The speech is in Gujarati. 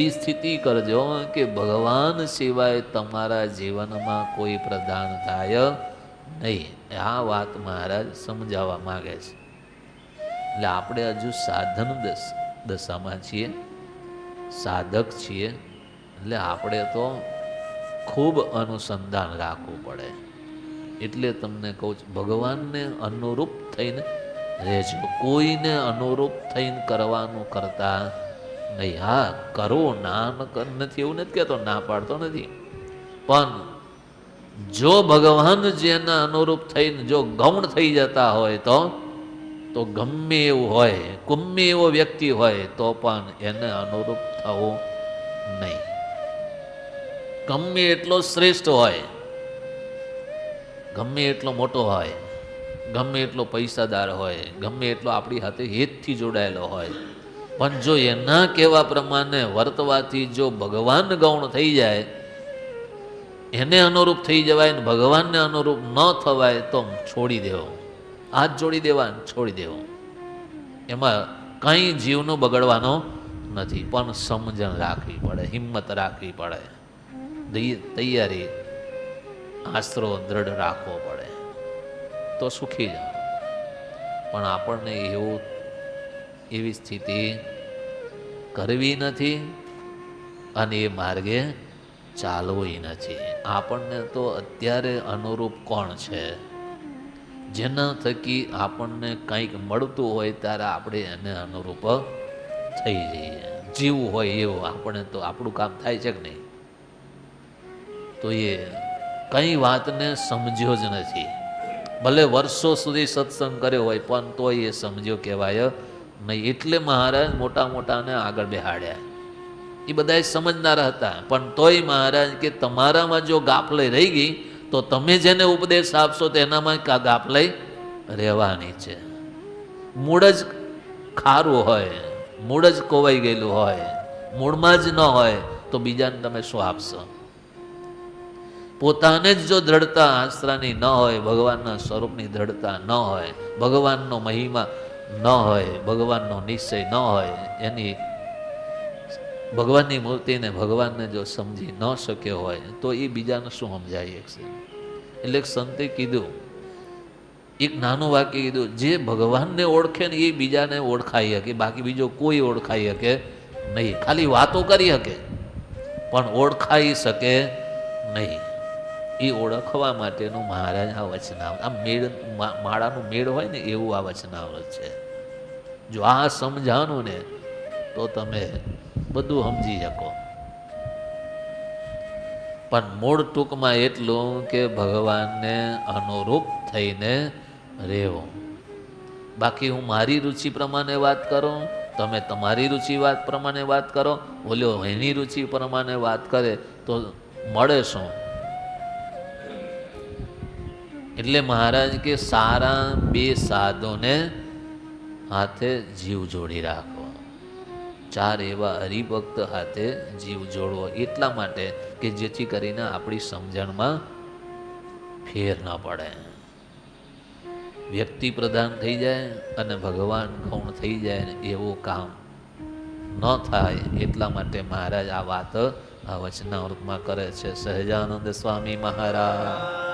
એવી સ્થિતિ કરજો કે ભગવાન સિવાય તમારા જીવનમાં કોઈ પ્રધાન થાય નહીં. આ વાત મહારાજ સમજાવવા માગે છે. એટલે આપણે હજુ સાધન દશામાં છીએ. સાધક છીએ. એટલે આપણે તો ખૂબ અનુસંધાન રાખવું પડે. એટલે તમને કહું છું, ભગવાનને અનુરૂપ થઈને રહેજો. કોઈને અનુરૂપ થઈને કરવાનું કરતા હા, કરો, ના નથી, એવું નથી કહેતો, ના પાડતો નથી. પણ જો ભગવાન જેના અનુરૂપ થઈને જો ગૌણ થઈ જતા હોય તો તો ગમે એવું હોય, ગમે એવો વ્યક્તિ હોય, તો પણ એને અનુરૂપ થવું નહીં. ગમે એટલો શ્રેષ્ઠ હોય, ગમે એટલો મોટો હોય, ગમે એટલો પૈસાદાર હોય, ગમે એટલો આપણી સાથે હેતથી જોડાયેલો હોય પણ જો એના કહેવા પ્રમાણે વર્તવાથી જો ભગવાન ગૌણ થઈ જાય, એને અનુરૂપ થઈ જવાય ને ભગવાનને અનુરૂપ ન થવાય, તો છોડી દેવો. હાથ જોડી દેવા છોડી દેવો. એમાં કંઈ જીવનો બગડવાનો નથી, પણ સમજણ રાખવી પડે, હિંમત રાખવી પડે. તૈયારી, આશરો દ્રઢ રાખવો પડે. તો સુખી જાઓ પણ આપણને એવું એવી સ્થિતિ કરવી નથી અને એ માર્ગે ચાલવું નથી. આપણને તો અત્યારે અનુરૂપ કોણ છે? જેના થકી આપણને કંઈક મળતું હોય ત્યારે આપણે એને અનુરૂપ થઈ જઈએ. જીવવું હોય એવું, આપણે તો આપણું કામ થાય છે કે નહીં? તો એ કઈ વાતને સમજ્યો જ નથી. ભલે વર્ષો સુધી સત્સંગ કર્યો હોય, પણ તોય એ સમજ્યો કહેવાય નહીં, એટલે મહારાજ મોટા મોટાને આગળ બેહાડ્યા. એ બધાય સમજનાર હતા, પણ તોય મહારાજ કે તમારામાં જો ગાફલાઈ રહી ગઈ, તો તમે જેને ઉપદેશ આપશો તો એનામાં કા ગાફલાઈ રહેવાની છે. મૂળ જ ખારું હોય, મૂળ જ કોવાઈ ગયેલું હોય, મૂળમાં જ ન હોય, તો બીજાને તમે શું આપશો? પોતાને જ જો દ્રઢતા આશરાની ન હોય, ભગવાનના સ્વરૂપની દ્રઢતા ન હોય, ભગવાનનો મહિમા ન હોય, ભગવાનનો નિશ્ચય ન હોય, એની ભગવાનની મૂર્તિને ભગવાનને જો સમજી ન શક્યો હોય, તો એ બીજાને શું સમજાય છે? એટલે સંતે કીધું, એક નાનું વાક્ય કીધું, જે ભગવાનને ઓળખે ને એ બીજાને ઓળખાઈ શકે, બાકી બીજો કોઈ ઓળખાઈ શકે નહીં. ખાલી વાતો કરી શકે, પણ ઓળખાઈ શકે નહીં. એ ઓળખવા માટેનું મહારાજ આ વચનાવ આ મેળ માળાનું મેળ હોય ને એવું આ વચનાવૃત છે. જો આ સમજાણું ને, તો તમે બધું સમજી શકો. પણ મૂળ ટૂંકમાં એટલું કે ભગવાનને અનુરૂપ થઈને રહેવું. બાકી હું મારી રુચિ પ્રમાણે વાત કરું, તમે તમારી રુચિ વાત પ્રમાણે વાત કરો ઓલ્યો એની રુચિ પ્રમાણે વાત કરે, તો મળે શું? એટલે મહારાજ કે સારા બે સાધોને હાથે જીવ જોડી રાખવો ચાર એવા હરિભક્ત હાથે જીવ જોડવો એટલા માટે કે જેથી કરીને આપણી સમજણમાં ફેર ન પડે. વ્યક્તિ પ્રધાન થઈ જાય અને ભગવાન ગૌણ થઈ જાય એવું કામ ન થાય એટલા માટે મહારાજ આ વાત આ વચનાવૃતમાં કરે છે. સહજાનંદ સ્વામી મહારાજ.